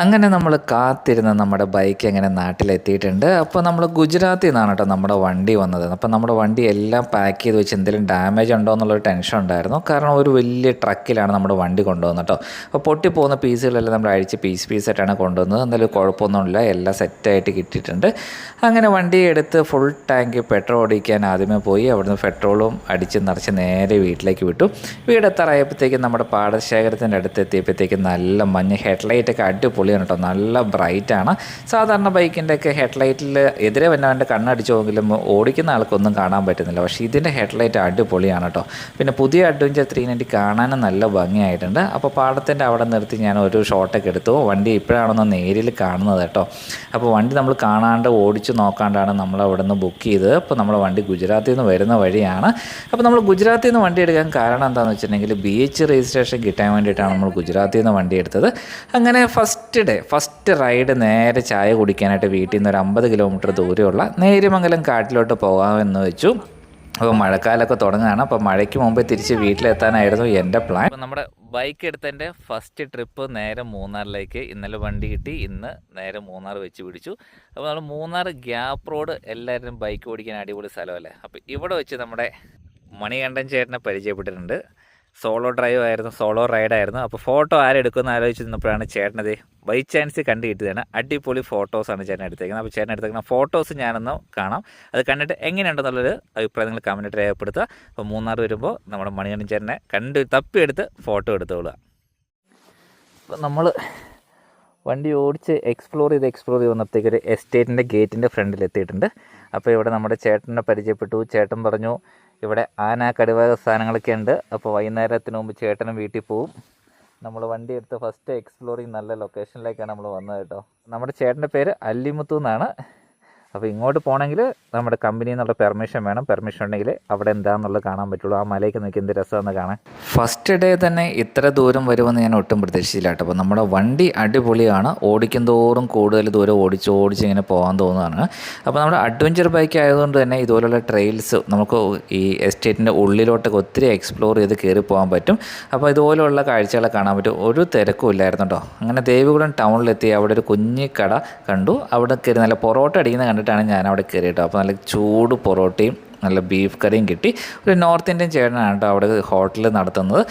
അങ്ങനെ നമ്മൾ കാത്തിരുന്ന നമ്മുടെ ബൈക്ക് അങ്ങനെ നാട്ടിലെത്തിയിട്ടുണ്ട്. അപ്പോൾ നമ്മൾ ഗുജറാത്തിൽ നിന്നാണ് കേട്ടോ നമ്മുടെ വണ്ടി വന്നത്. അപ്പോൾ നമ്മുടെ വണ്ടി എല്ലാം പാക്ക് ചെയ്ത് വെച്ച് എന്തെങ്കിലും ഡാമേജ് ഉണ്ടോ എന്നുള്ളൊരു ടെൻഷൻ ഉണ്ടായിരുന്നു. കാരണം ഒരു വലിയ ട്രക്കിലാണ് നമ്മുടെ വണ്ടി കൊണ്ടുവന്നത് കേട്ടോ. അപ്പോൾ പൊട്ടിപ്പോകുന്ന പീസുകളെല്ലാം നമ്മൾ അഴിച്ച് പീസ് പീസായിട്ടാണ് കൊണ്ടുവന്നത്. എന്തായാലും കുഴപ്പമൊന്നുമില്ല. എല്ലാം സെറ്റായിട്ട് കിട്ടിയിട്ടുണ്ട്. അങ്ങനെ വണ്ടി എടുത്ത് ഫുൾ ടാങ്ക് പെട്രോൾ ഓടിക്കാൻ ആദ്യമേ പോയി. അവിടുന്ന് പെട്രോളും അടിച്ച് നിറച്ച് നേരെ വീട്ടിലേക്ക് വിട്ടു. വീടെത്തറായപ്പോഴത്തേക്കും നമ്മുടെ പാടശേഖരത്തിന്റെ അടുത്ത് എത്തിയപ്പോഴത്തേക്കും നല്ല മഞ്ഞ് ഹെഡ്ലൈറ്റ് ഒക്കെ അടിപൊളിയാണ് കേട്ടോ. നല്ല ബ്രൈറ്റാണ് സാധാരണ ബൈക്കിന്റെയൊക്കെ ഹെഡ്ലൈറ്റിൽ എതിരെ വന്നവന്റെ കണ്ണടിച്ചു പോകിലും ഓടിക്കുന്ന ആൾക്കൊന്നും കാണാൻ പറ്റുന്നില്ല. പക്ഷേ ഇതിന്റെ ഹെഡ്ലൈറ്റ് അടിപൊളിയാണ് കേട്ടോ. പിന്നെ പുതിയ അഡ്വഞ്ചർ ത്രീ നയന്റി കാണാനും നല്ല ഭംഗിയായിട്ടുണ്ട്. അപ്പോൾ പാടത്തിന്റെ അവിടെ നിർത്തി ഞാൻ ഒരു ഷോട്ടൊക്കെ എടുത്തു. വണ്ടി ഇപ്പോഴാണെന്ന് നേരിൽ കാണുന്നത് കേട്ടോ. അപ്പോൾ വണ്ടി നമ്മൾ കാണാണ്ട് ഓടിച്ച് നോക്കാണ്ടാണ് നമ്മൾ അവിടെ നിന്ന് ബുക്ക് ചെയ്തത്. അപ്പോൾ നമ്മുടെ വണ്ടി ഗുജറാത്തിൽ നിന്ന് വരുന്ന വഴിയാണ്. അപ്പോൾ നമ്മൾ ഗുജറാത്തിൽ നിന്ന് വണ്ടി എടുക്കാൻ കാരണം എന്താണെന്ന് വെച്ചിട്ടുണ്ടെങ്കിൽ ബി എച്ച് രജിസ്ട്രേഷൻ കിട്ടാൻ വേണ്ടിയിട്ടാണ് നമ്മൾ ഗുജറാത്തിൽ നിന്ന് വണ്ടി എടുത്തത്. അങ്ങനെ ഫസ്റ്റ് ഡേ ഫസ്റ്റ് റൈഡ് നേരെ ചായ കുടിക്കാനായിട്ട് വീട്ടിൽ നിന്ന് ഒരു അമ്പത് കിലോമീറ്റർ ദൂരെയുള്ള നേര്യമംഗലം കാട്ടിലോട്ട് പോകാമെന്ന് വെച്ചു. അപ്പോൾ മഴക്കാലമൊക്കെ തുടങ്ങുകയാണ്. അപ്പോൾ മഴയ്ക്ക് മുമ്പേ തിരിച്ച് വീട്ടിലെത്താനായിരുന്നു എന്റെ പ്ലാൻ അപ്പോൾ നമ്മുടെ ബൈക്ക് എടുത്തതിന്റെ ഫസ്റ്റ് ട്രിപ്പ് നേരെ മൂന്നാറിലേക്ക് ഇന്നലെ വണ്ടി കിട്ടി. ഇന്ന് നേരെ മൂന്നാർ വെച്ച് പിടിച്ചു. അപ്പോൾ നമ്മൾ മൂന്നാർ ഗ്യാപ്പ് റോഡ് എല്ലാവരും ബൈക്ക് ഓടിക്കാൻ അടിപൊളി സ്ഥലമല്ലേ? അപ്പോൾ ഇവിടെ വെച്ച് നമ്മുടെ മണികണ്ഠൻ ചേട്ടനെ പരിചയപ്പെട്ടിട്ടുണ്ട്. സോളോ ഡ്രൈവ് ആയിരുന്നു സോളോ റൈഡായിരുന്നു അപ്പോൾ ഫോട്ടോ ആരെടുക്കുമെന്ന് ആലോചിച്ച് നിന്നപ്പോഴാണ് ചേട്ടനത് ബൈ ചാൻസ് കണ്ടു കിട്ടിയതാണ് അടിപൊളി ഫോട്ടോസാണ് ചേട്ടൻ എടുത്തേക്കുന്നത്. അപ്പോൾ ചേട്ടൻ എടുത്തേക്കുന്ന ഫോട്ടോസ് ഞാനൊന്ന് കാണാം. അത് കണ്ടിട്ട് എങ്ങനെയുണ്ടെന്നുള്ളൊരു അഭിപ്രായം നിങ്ങൾ കമന്റ് രേഖപ്പെടുത്തുക. അപ്പോൾ മൂന്നാർ വരുമ്പോൾ നമ്മുടെ മണികണ്ഠൻ ചേട്ടനെ കണ്ട് തപ്പിയെടുത്ത് ഫോട്ടോ എടുത്തോളുക. അപ്പോൾ നമ്മൾ വണ്ടി ഓടിച്ച് എക്സ്പ്ലോർ ചെയ്ത് എക്സ്പ്ലോർ ചെയ്ത് വന്നപ്പോഴത്തേക്ക് ഒരു എസ്റ്റേറ്റിന്റെ ഗേറ്റിന്റെ ഫ്രണ്ടിൽ എത്തിയിട്ടുണ്ട്. അപ്പോൾ ഇവിടെ നമ്മുടെ ചേട്ടനെ പരിചയപ്പെട്ടു. ചേട്ടൻ പറഞ്ഞു ഇവിടെ ആന കടുവ സാധനങ്ങളൊക്കെ ഉണ്ട്. അപ്പോൾ വൈകുന്നേരത്തിന് മുമ്പ് ചേട്ടനും വീട്ടിൽ പോവും. നമ്മൾ വണ്ടി എടുത്ത് ഫസ്റ്റ് എക്സ്പ്ലോറിങ് നല്ല ലൊക്കേഷനിലേക്കാണ് നമ്മൾ വന്നത് കേട്ടോ. നമ്മുടെ ചേട്ടന്റെ പേര് അല്ലിമുത്തു എന്നാണ്. അപ്പോൾ ഇങ്ങോട്ട് പോകണമെങ്കിൽ നമ്മുടെ കമ്പനിയിൽ നിന്നുള്ള പെർമിഷൻ വേണം. പെർമിഷൻ ഉണ്ടെങ്കിൽ അവിടെ എന്താണെന്നുള്ളത് കാണാൻ പറ്റുള്ളൂ. ആ മലയ്ക്ക് നോക്കി എന്ത് രസമെന്ന് കാണാൻ. ഫസ്റ്റ് ഡേ തന്നെ ഇത്ര ദൂരം വരുമെന്ന് ഞാൻ ഒട്ടും പ്രതീക്ഷിച്ചില്ല കേട്ടോ. അപ്പോൾ നമ്മുടെ വണ്ടി അടിപൊളിയാണ്. ഓടിക്കും തോറും കൂടുതൽ ദൂരം ഓടിച്ച് ഓടിച്ച് ഇങ്ങനെ പോകാൻ തോന്നുന്നതാണ്. അപ്പോൾ നമ്മുടെ അഡ്വഞ്ചർ ബൈക്ക് ആയതുകൊണ്ട് തന്നെ ഇതുപോലുള്ള ട്രെയിൽസ് നമുക്ക് ഈ എസ്റ്റേറ്റിന്റെ ഉള്ളിലോട്ടൊക്കെ ഒത്തിരി എക്സ്പ്ലോർ ചെയ്ത് കയറി പോകാൻ പറ്റും. അപ്പോൾ ഇതുപോലെയുള്ള കാഴ്ചകളെ കാണാൻ പറ്റും. ഒരു തിരക്കും ഇല്ലായിരുന്നു കേട്ടോ. അങ്ങനെ ദേവികുളം ടൗണിലെത്തി അവിടെ ഒരു കുഞ്ഞിക്കട കട കണ്ടു. അവിടെ കയറി നല്ല പൊറോട്ട അടിക്കുന്ന കണ്ടിട്ടാണ് ഞാൻ അവിടെ കയറിയിട്ടോ അപ്പോൾ നല്ല ചൂട് പൊറോട്ടയും നല്ല ബീഫ് കറിയും കിട്ടി. ഒരു നോർത്ത് ഇന്ത്യൻ ചേട്ടനാണ് കേട്ടോ അവിടെ ഹോട്ടൽ നടത്തുന്നത്.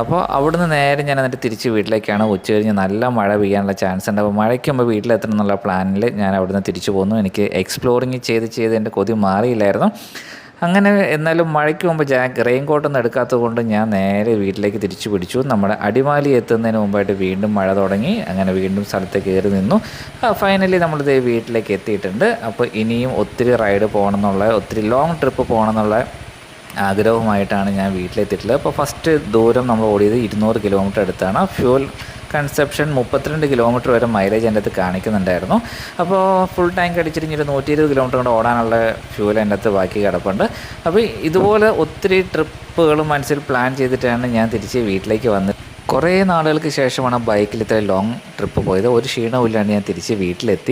അപ്പോൾ അവിടുന്ന് നേരെ ഞാൻ എന്നിട്ട് തിരിച്ച് വീട്ടിലേക്കാണ് ഉച്ച കഴിഞ്ഞ് നല്ല മഴ പെയ്യാനുള്ള ചാൻസ് ഉണ്ട്. അപ്പോൾ മഴയ്ക്ക് മുമ്പ് വീട്ടിലെത്തണം എന്നുള്ള പ്ലാനിൽ ഞാൻ അവിടുന്ന് തിരിച്ചു പോന്നു. എനിക്ക് എക്സ്പ്ലോറിങ് ചെയ്ത് ചെയ്ത് എന്റെ കൊതി മാറിയില്ലായിരുന്നു. അങ്ങനെ എന്നാലും മഴയ്ക്ക് മുമ്പ് ജാക്ക് റെയിൻ കോട്ടൊന്നും എടുക്കാത്തത് കൊണ്ട് ഞാൻ നേരെ വീട്ടിലേക്ക് തിരിച്ചു പിടിച്ചു. നമ്മുടെ അടിമാലി എത്തുന്നതിന് മുമ്പായിട്ട് വീണ്ടും മഴ തുടങ്ങി. അങ്ങനെ വീണ്ടും സ്ഥലത്ത് കയറി നിന്നു. ഫൈനലി നമ്മളിത് വീട്ടിലേക്ക് എത്തിയിട്ടുണ്ട്. അപ്പോൾ ഇനിയും ഒത്തിരി റൈഡ് പോകണം എന്നുള്ള ഒത്തിരി ലോങ് ട്രിപ്പ് പോകണം എന്നുള്ള ആഗ്രഹവുമായിട്ടാണ് ഞാൻ വീട്ടിലെത്തിയിട്ടുള്ളത്. അപ്പോൾ ഫസ്റ്റ് ദൂരം നമ്മൾ ഓടിയത് ഇരുന്നൂറ് കിലോമീറ്റർ അടുത്താണ്. ഫ്യൂൽ കൺസെപ്ഷൻ മുപ്പത്തിരണ്ട് കിലോമീറ്റർ വരെ മൈലേജ് എന്റെ അടുത്ത് കാണിക്കുന്നുണ്ടായിരുന്നു. അപ്പോൾ ഫുൾ ടാങ്ക് അടിച്ചിട്ട് ഒരു നൂറ്റി ഇരുപത് കിലോമീറ്റർ കൊണ്ട് ഓടാനുള്ള ഫ്യൂൽ എന്റെ അടുത്ത് ബാക്കി കിടപ്പുണ്ട്. അപ്പോൾ ഇതുപോലെ ഒത്തിരി ട്രിപ്പുകൾ മനസ്സിൽ പ്ലാൻ ചെയ്തിട്ടാണ് ഞാൻ തിരിച്ച് വീട്ടിലേക്ക് വന്നത്. കുറേ നാളുകൾക്ക് ശേഷമാണ് ബൈക്കിൽ ഇത്ര ലോങ് ട്രിപ്പ് പോയത്. ഒരു ക്ഷീണവും ഇല്ലാണ്ട് ഞാൻ തിരിച്ച് വീട്ടിലെത്തി.